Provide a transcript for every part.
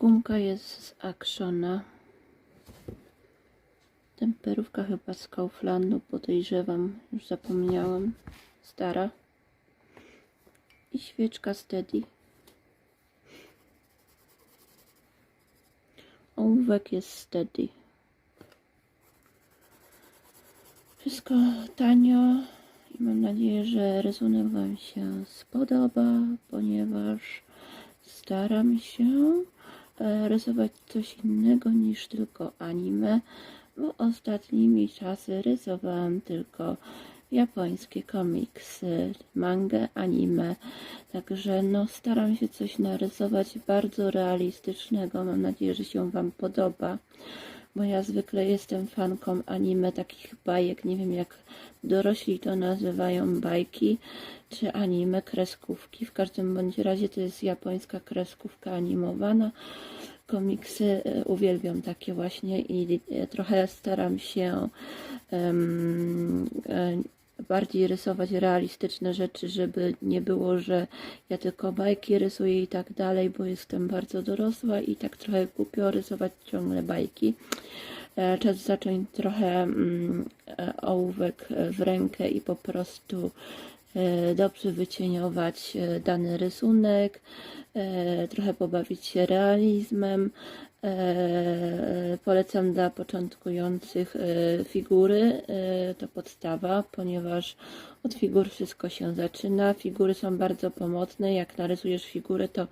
Gumka jest z Actiona. Temperówka chyba z Kauflandu, podejrzewam, już zapomniałam. Stara. I świeczka Steady. Ołówek jest Steady. Wszystko tanio i mam nadzieję, że rysunek Wam się spodoba, ponieważ staram się rysować coś innego niż tylko anime, bo ostatnimi czasy rysowałam tylko japońskie komiksy, mangę, anime, także no staram się coś narysować bardzo realistycznego, mam nadzieję, że się Wam podoba bo ja zwykle jestem fanką anime, takich bajek, nie wiem jak dorośli to nazywają bajki, czy anime, kreskówki. W każdym bądź razie to jest japońska kreskówka animowana. Komiksy e, uwielbiam takie właśnie i e, trochę staram się e, bardziej rysować realistyczne rzeczy, żeby nie było, że ja tylko bajki rysuję i tak dalej, bo jestem bardzo dorosła i tak trochę głupio rysować ciągle bajki. Czas zacząć trochę mm, ołówek w rękę i po prostu dobrze wycieniować e, dany rysunek, e, trochę pobawić się realizmem. E, Polecam dla początkujących e, figury, e, to podstawa, ponieważ od figur wszystko się zaczyna. Figury są bardzo pomocne. Jak narysujesz figurę, to e,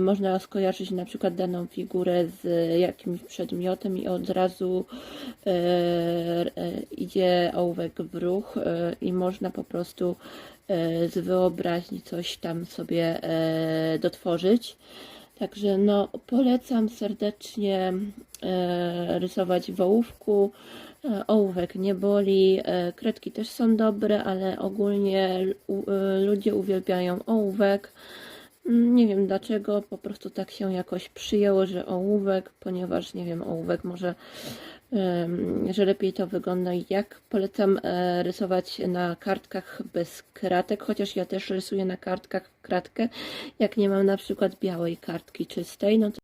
można skojarzyć na przykład daną figurę z jakimś przedmiotem i od razu e, e, idzie ołówek w ruch e, i można po prostu e, z wyobraźni coś tam sobie e, dotworzyć. Także no, polecam serdecznie e, rysować w ołówku. E, ołówek nie boli, e, kredki też są dobre, ale ogólnie e, ludzie uwielbiają ołówek. Nie wiem dlaczego, po prostu tak się jakoś przyjęło, że ołówek, ponieważ nie wiem, ołówek może, że lepiej to wygląda. Jak polecam e, rysować na kartkach bez kratek, chociaż ja też rysuję na kartkach kratkę, jak nie mam na przykład białej kartki czystej, no to